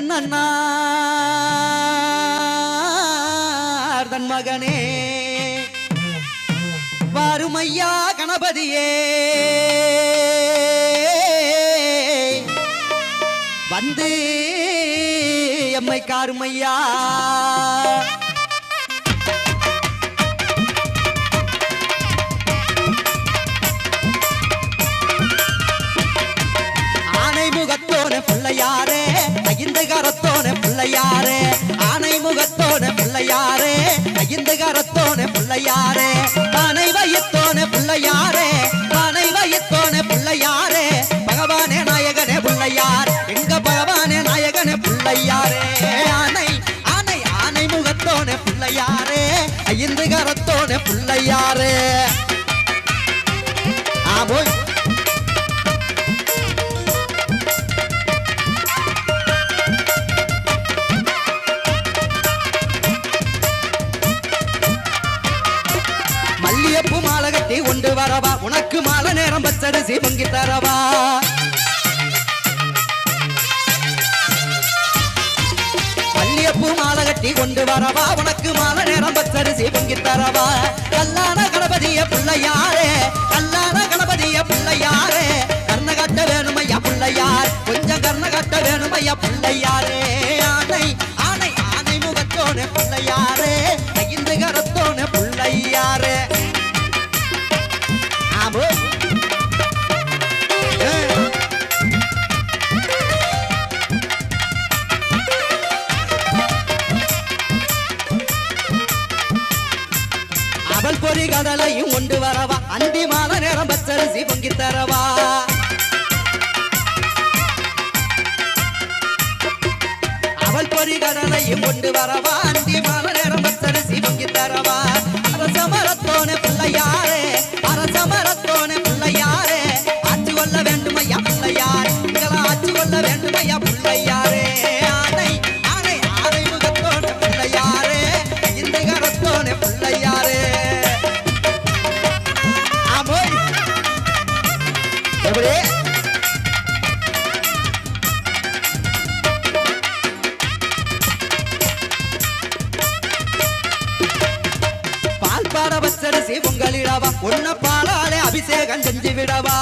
கண்ணன்னார் தன் மகனே. வாருமையா கணபதியே. வந்து எம்மை காருமையா. மாலை கொண்டு வரவா? உனக்கு மாலை நேரம் பச்சரிசி பொங்கி தரவா? கல்லான கணபதிய பிள்ளையாரே கல்லான கணபதிய பிள்ளையாரே. கர்ண கட்ட வேணுமையா பிள்ளையார்? கொஞ்சம் கர்ண கட்ட வேணுமையா பிள்ளையாரே. ஆனை ஆனை ஆனை முகத்தோன பிள்ளையாரே. ஐந்து கரத்தோன பிள்ளை பொறி கடலையும் கொண்டு வரவா. அந்தி மாலை நேரம் பச்சரிசி பொங்கி தரவா. அவள் பொறி கடலையும் கொண்டு வரவா. அந்தி மாலை நேரம் பச்சரிசி பொங்கி தரவா. அரசமரத்தோன எப்படி பால் பாட வச்சரிசி பொங்கலிடவா உன்ன பாலாலே அபிஷேகம் செஞ்சு விடவா.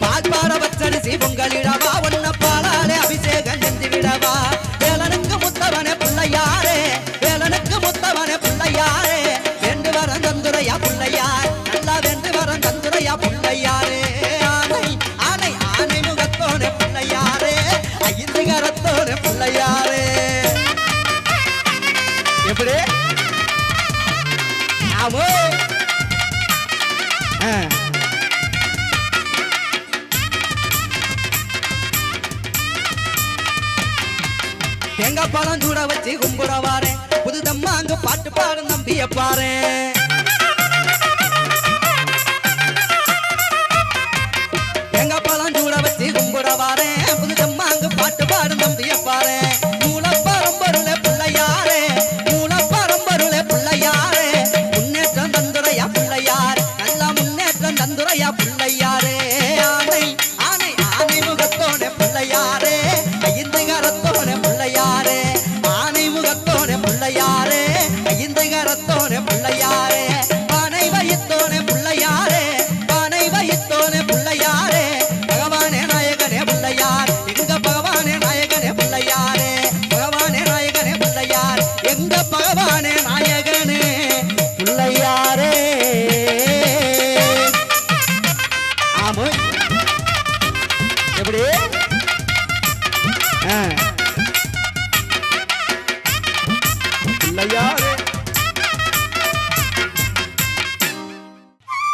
பால் பாட வச்சரிசி பொங்கலிடவா ஆமோ ஆ. தேங்காய் பழம் சூட வச்சு கும்பிட வாரேன் புதுதம்மா அங்க பாட்டு பாடும் நம்பிய பாரு தேங்காய் பழம் சூட வச்சு கும்பிட வாரேன் புதுதம்மா அங்க பாட்டு பாடும் நம்பிய பாரு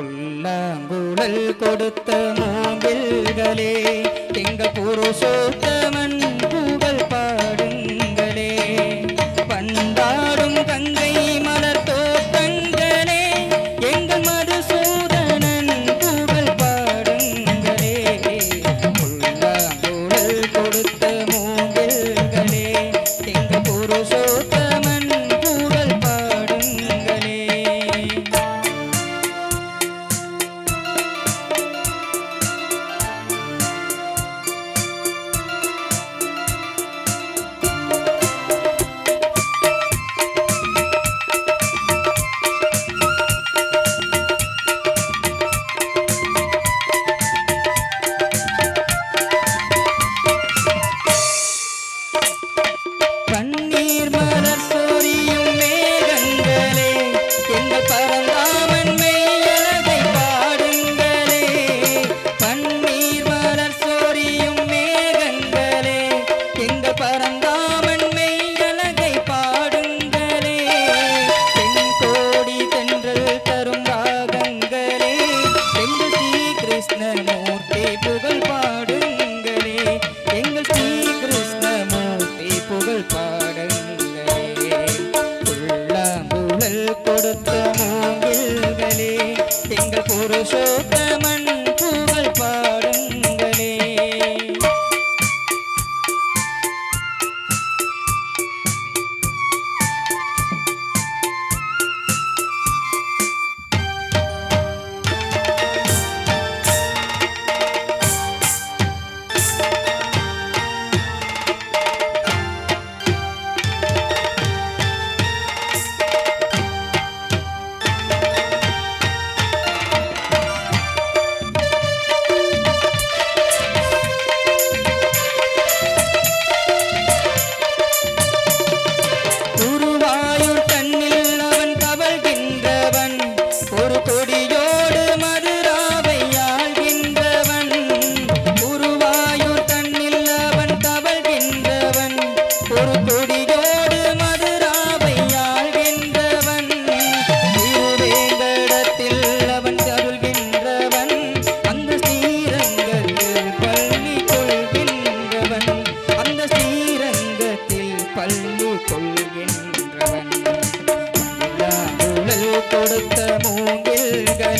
புல்லாங்குழல் கொடுத்த மூங்கில்களே எங்க புருஷோத்தம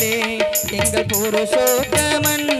எங்கள் புருஷோத்தமன்